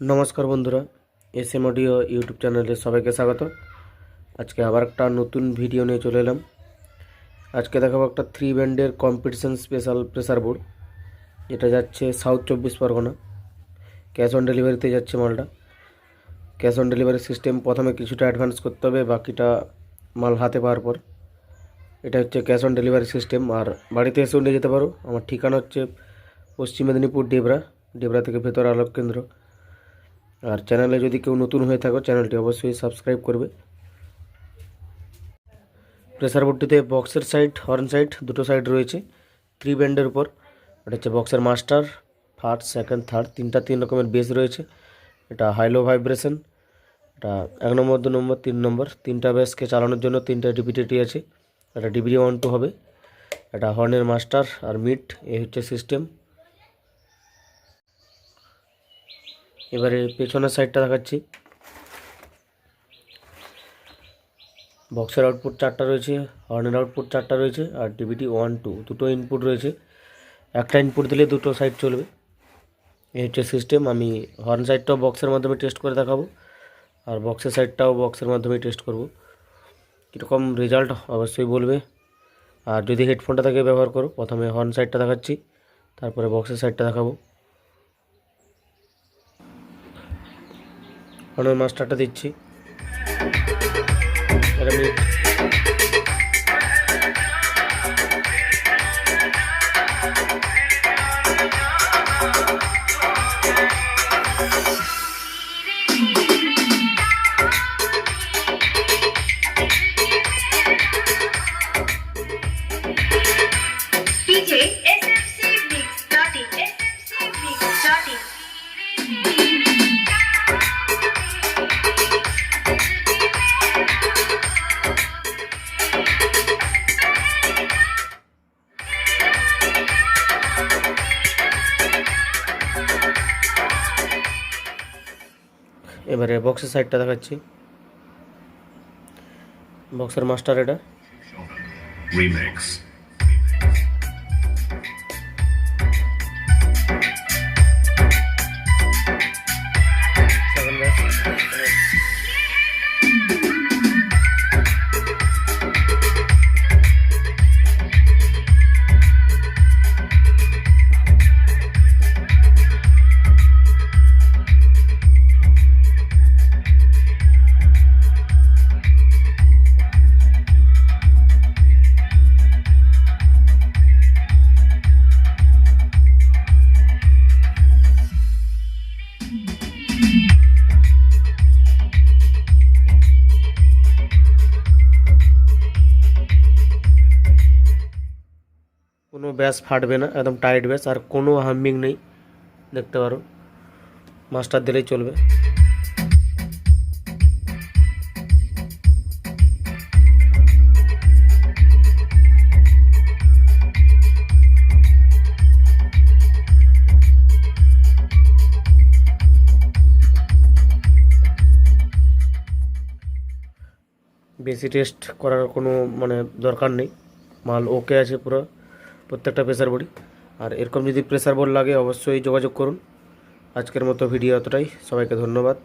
নমস্কার বন্ধুরা S M audio YouTube চ্যানেলে সবাইকে স্বাগত। আজকে আবার একটা নতুন ভিডিও নিয়ে চলে এলাম। আজকে দেখাবো একটা থ্রি ব্যান্ডের কম্পিটিশন স্পেশাল প্রেসার বোর্ড যেটা যাচ্ছে সাউথ চব্বিশ পরগনা। ক্যাশ অন ডেলিভারিতে যাচ্ছে মালটা। ক্যাশ অন ডেলিভারি সিস্টেম প্রথমে কিছুটা অ্যাডভান্স করতে হবে, বাকিটা মাল হাতে পাওয়ার পর। এটা হচ্ছে ক্যাশ অন ডেলিভারি সিস্টেম আর বাড়িতে এসেও নিয়ে যেতে পারো। আমার ঠিকানা হচ্ছে পশ্চিম মেদিনীপুর, ডেবরা। ডেবরা থেকে ভেতর আলোক কেন্দ্র আর চ্যানেলে যদি কেউ নতুন হয়ে থাকো, চ্যানেলটি অবশ্যই সাবস্ক্রাইব করবে। প্রেসার বোর্ডটিতে বক্সের সাইড, হর্ন সাইড, দুটো সাইড রয়েছে থ্রি ব্যান্ডের উপর। এটা হচ্ছে বক্সের মাস্টার ফার্স্ট সেকেন্ড থার্ড তিনটা তিন রকমের বেস রয়েছে। এটা হাইলো ভাইব্রেশন এটা এক নম্বর, দু নম্বর, তিন নম্বর, তিনটা বেসকে চালানোর জন্য তিনটা ডিপিটিটি আছে। এটা ডিবিডি ওয়ান টু হবে। এটা হর্নের মাস্টার আর মিট এই হচ্ছে সিস্টেম এবারে পেছনের সাইডটা দেখাচ্ছি। বক্সের আউটপুট চারটা রয়েছে হর্নের আউটপুট চারটা রয়েছে, আর ডিবিটি ওয়ান টু দুটো ইনপুট রয়েছে। একটা ইনপুট দিলে দুটো সাইড চলবে। এই হচ্ছে সিস্টেম আমি হর্ন সাইডটাও বক্সের মাধ্যমে টেস্ট করে দেখাবো, আর বক্সের সাইডটাও বক্সের মাধ্যমে টেস্ট করব। কীরকম রেজাল্ট অবশ্যই বলবে। আর যদি হেডফোনটা থেকে, ব্যবহার করো। প্রথমে হর্ন সাইডটা দেখাচ্ছি, তারপরে বক্সের সাইডটা দেখাবো। হর্নের মাস্টারটা দিচ্ছি। DJ এবারে বক্সের সাইডটা দেখাচ্ছি বক্সের মাস্টার এটা. কোনো ব্যাস ফাটবে না, একদম টাইট ব্যাস, আর কোনো হাম্বিং নেই। দেখতে পারো মাস্টার দিলেই চলবে। বেশি টেস্ট করার কোনো মানে দরকার নেই। মাল ওকে আছে পুরো। প্রত্যেকটা প্রেসার বোর্ডই আর এরকম যদি প্রেসার বোর্ড লাগে, অবশ্যই যোগাযোগ করুন। আজকের মতো ভিডিও এতটাই। সবাইকে ধন্যবাদ।